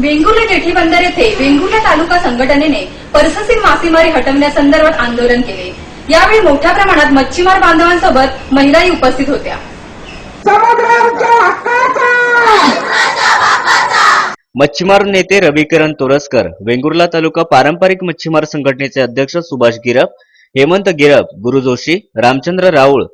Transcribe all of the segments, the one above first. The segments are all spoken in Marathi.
वेंगुर्ला जेठी बंदर येथे वेंगुर्ला तालुका संघटनेने परससी मासेमारी हटवण्यासंदर्भात आंदोलन केले. यावेळी मोठ्या प्रमाणात मच्छीमार बांधवांसोबत महिलाही उपस्थित होत्या. मच्छीमार नेते रविकिरण तोरसकर वेंगुर्ला तालुका पारंपरिक मच्छीमार संघटनेचे अध्यक्ष सुभाष गिरप हेमंत गिरप गुरु जोशी रामचंद्र राऊळ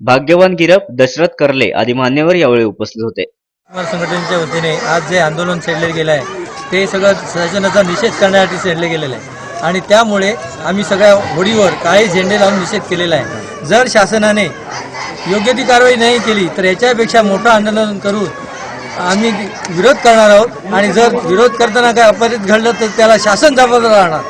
भाग्यवान गिरप दशरथ करले आदी मान्यवर यावेळी उपस्थित होते. संघटनेच्या वतीने आज जे आंदोलन छेडले गेलं आहे ते सगळं शासनाचा निषेध करण्यासाठी छेडले गेलेलं आहे. आणि त्यामुळे आम्ही सगळ्या होडीवर काळे झेंडे लावून निषेध केलेला आहे. जर शासनाने योग्य ती कारवाई नाही केली तर याच्यापेक्षा मोठं आंदोलन करून आम्ही विरोध करणार आहोत. आणि जर विरोध करताना काय अपरित घडलं तर त्याला शासन जबाबदार राहणार.